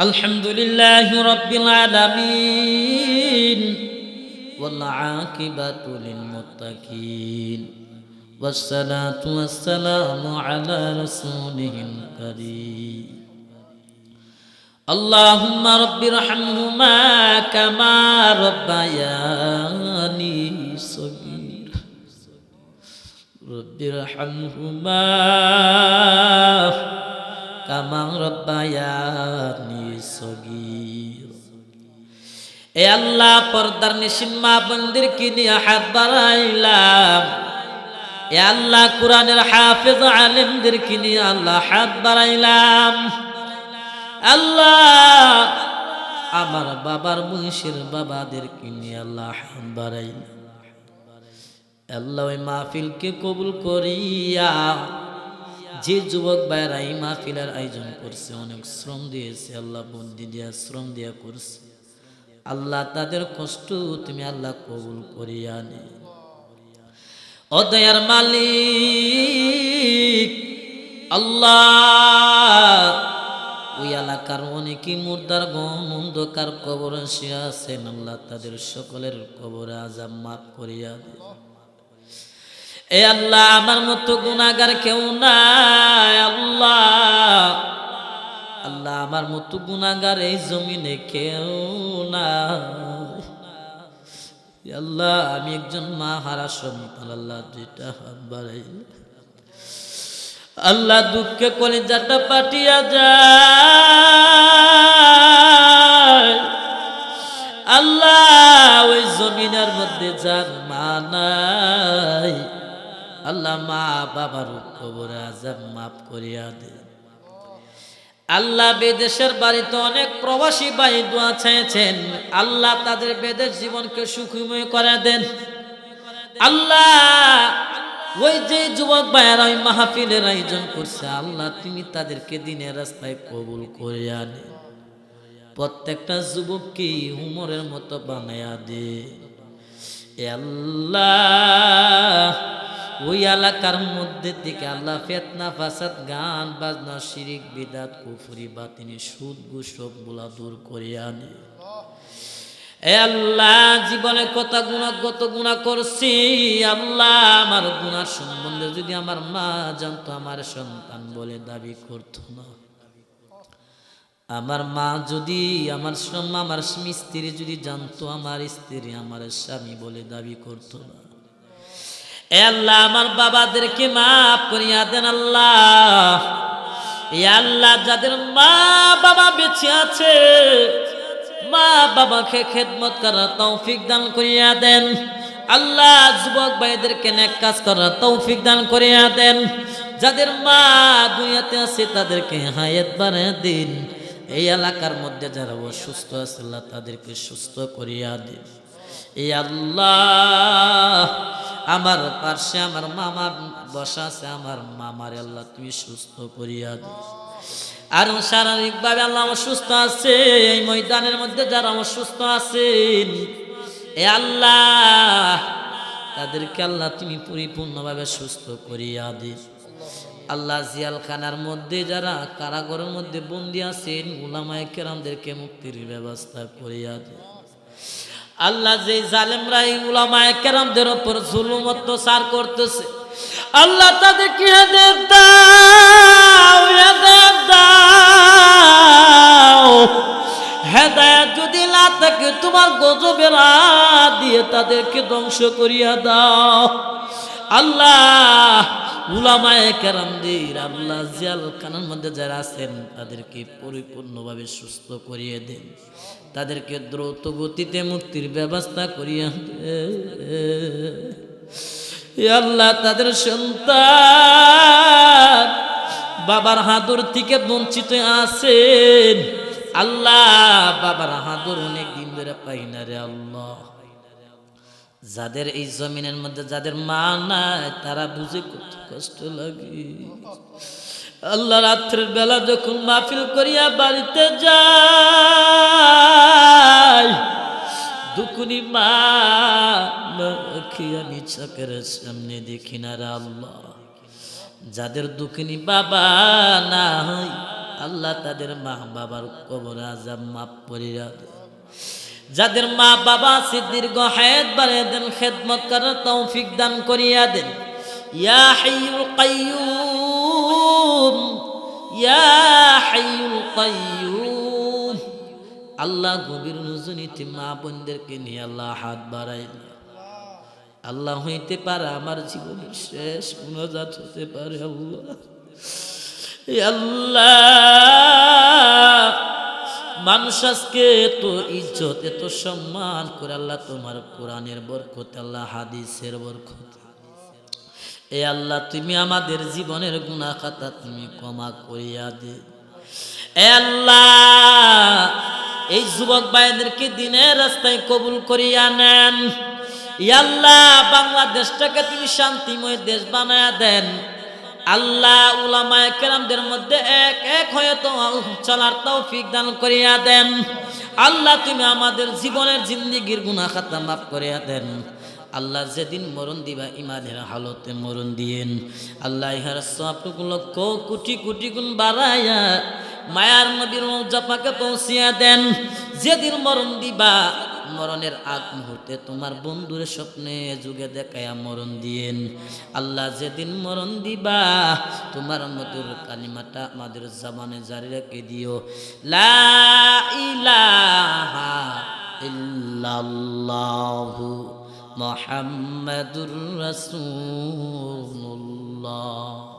الحمد لله رب العالمين والعاقبة للمتقين والصلاة والسلام على رسوله الكريم اللهم رب ارحمهما كما ربياني صغير رب ارحمهما كما ربياني সগীর। এ আল্লাহ পর্দার নিশিন মা বন্দির কিনে হাত বাড়াইলাম। এ আল্লাহ কোরআনের হাফেজ আলেমদের কিনে আল্লাহ হাত বাড়াইলাম। আল্লাহ আমার বাবার মহিষের বাবাদের কিনে আল্লাহ হাত বাড়াইলাম। আল্লাহ ওই মাহফিলকে কবুল করিয়া যে যুবক ভাইরা এই মাহফিলের আয়োজন করছে, অনেক শ্রম দিয়েছে, আল্লাহ বন্দি দিয়া শ্রম দিয়া করছে। আল্লাহ তাদের কষ্ট তুমি আল্লাহ কবুল করিয়া নে। অদয়ার মালিক, আল্লাহ, ওই এলাকার অনেকই মুর্দার গম, অন্ধকার কবর সে আছেন। আল্লাহ তাদের সকলের কবরে আজাব মাফ করিয়া দে এ আল্লাহ, আমার মতো গুণাগার কেউ নাই, আল্লাহ। আল্লাহ, আমার মতো গুণাগার এই জমিনে কেউ না আল্লাহ, আমি একজন মা, হারা সন্তান আল্লাহ দুইটা হাত বাড়াই। আল্লাহ দুঃখে কলিজাটা পাঠিয়া যায়। আল্লাহ, ওই জমিনের মধ্যে যার মা নাই। আল্লাহ মা বাবার কবরে আজাব মাফ করিয়া দে। আল্লাহ বিদেশের বাড়িতে অনেক প্রবাসী ভাই দোয়া চেয়েছেন আল্লাহ তাদের বেদের জীবনকে সুখময় করে দেন। আল্লাহ, ওই যে যুবক ভাইয়েরা ওই মাহফিলের আয়োজন করছে, আল্লাহ তুমি তাদেরকে দিনের রাস্তায় কবুল করে আনে প্রত্যেকটা যুবককে হুমরের মতো বানায়া দে। আল্লাহ ওই এলাকার মধ্যে থেকে আল্লাহ ফেতনা, ফাসাদ, গান, বাজনা, শিরিক, বিদাত, কুফুরি বা তিনি সুদ গুসবগুলা দূর করে আনে। আল্লাহ, জীবনে কত গুণা কত গুণা করছি। আল্লাহ, আমার গুণার সম্বন্ধে যদি আমার মা জানতো, আমার সন্তান বলে দাবি করতো না। আমার মা যদি, আমার আমার স্ত্রী যদি জানতো, আমার স্ত্রী আমার স্বামী বলে দাবি করতো না। আল্লাহ, আমার বাবাদেরকে মাফ করিয়া দেন আল্লাহ। আল্লাহ, যাদের মা বাবা বেঁচে আছে, মা বাবাকে খেদমত করার তৌফিক দান করিয়া দেন। আল্লাহ, যুবক ভাইদেরকে নেক কাজ করার তৌফিক দান করিয়া দেন। যাদের মা দুনিয়াতে আছে, তাদেরকে হায়াত বাড়িয়ে দিন। এই এলাকার মধ্যে যারা অসুস্থ আছে, আল্লাহ তাদেরকে সুস্থ করিয়া দিন। এই আল্লাহ আমার পার্শ্বে আমার মামা বসা আছে, আমার মামার আল্লাহ তুমি সুস্থ করিয়া দিও। আর শারীরিকভাবে আল্লাহ অসুস্থ আছে, এই ময়দানের মধ্যে যারা অসুস্থ আছেন, এ আল্লাহ, তাদেরকে আল্লাহ তুমি পরিপূর্ণভাবে সুস্থ করিয়া দিস আল্লাহ জিয়াল খানার মধ্যে যারা কারাগরের মধ্যে বন্দি আছেন, উলামায় কেরামদেরকে মুক্তির ব্যবস্থা করিয়া দিন। আল্লাহ যে জালেমরা এই উলামায় কেরামদের ওপর জুলুম, অত্যাচার করতেছে, আল্লাহ তাদেরকে হেদায়েত দাও হেদায়েত দাও। হেদায়েত যদি না থাকে, তোমার গজবের দিয়ে তাদেরকে ধ্বংস করিয়া দাও। আল্লাহ উলামায়ে কেরামদের আল্লাহ জিয়াল খানার মধ্যে যারা আছেন, তাদেরকে পরিপূর্ণভাবে সুস্থ করিয়ে দেন। তাদেরকে দ্রুত গতিতে মুক্তির ব্যবস্থা করিয়া আল্লাহ তাদের সন্তান বাবার হাদুর থেকে বঞ্চিত আছেন। আল্লাহ বাবার হাদুর অনেক দিন ধরে পাই না রে আল্লাহ। যাদের এই জমিনের মধ্যে যাদের মা নাই, তারা বুঝে কত কষ্ট লাগে। আল্লাহ রাত্রের বেলা যখন মাহফিল করিয়া বাড়িতে যায়, দুকুনি মা আমি চকের সামনে দেখি না রে আল্লাহ। যাদের দুঃখিনী বাবা না হয় আল্লাহ তাদের মা বাবার কবর আজাব মাফ করিয়া দেন যাদের মা বাবা আছে, দীর্ঘ হায়াত বাড়ে দেন, খেদমত করার তৌফিক দান করিয়া দেন। ইয়া হাইয়ুল কাইয়ুম, ইয়া হাইয়ুল কাইয়ুম। আল্লাহ গভীর রজনীতে মা বোনদেরকে নিয়ে আল্লাহ হাত বাড়াই আল্লাহ হইতে পারে আমার জীবনের শেষ গুণজাত হতে পারে আল্লাহ। আল্লাহ! মানুষ আজকে এত ইজ্জত, এত সম্মান করে আল্লাহ তোমার কোরআনের বরকত, আল্লাহ হাদিসের বরকত। এ আল্লাহ, তুমি আমাদের জীবনের গুণা খাতা তুমি ক্ষমা করিয়া দে। আল্লাহ, এই যুবক ভাইদেরকে দিনের রাস্তায় কবুল করিয়া নেন। ইয়াল্লাহ বাংলাদেশটাকে তুমি শান্তিময় দেশ বানায়া দেন। আল্লাহ উলামায়ে কেরামদের মধ্যে এক এক হয়ে তো চলার তৌফিক দান করিয়া দেন। আল্লাহ তুমি আমাদের জীবনের জিন্দিগির গুনাহ খাতা মাফ করিয়া দেন। আল্লাহ যেদিন মরণ দিবা, ইমানের হালতে মরণ দিয়েন। আল্লাহ ইহার সবটুকু লক্ষ কোটি কোটি গুণ বাড়াইয়া মায়ার নবীর জাপাকে পৌঁছিয়া দেন। যেদিন মরণ দিবা মরণের আগ মুহূর্তে তোমার বন্ধুর স্বপ্নে যুগে দেখায়া মরণ দিয়েন। আল্লাহ যেদিন মরণ দিবা, তোমার মধুর কালিমাটা আমাদের জবানে জারি রেখে দিও। লা ইলাহা মুহাম্মাদুর রাসূলুল্লাহ।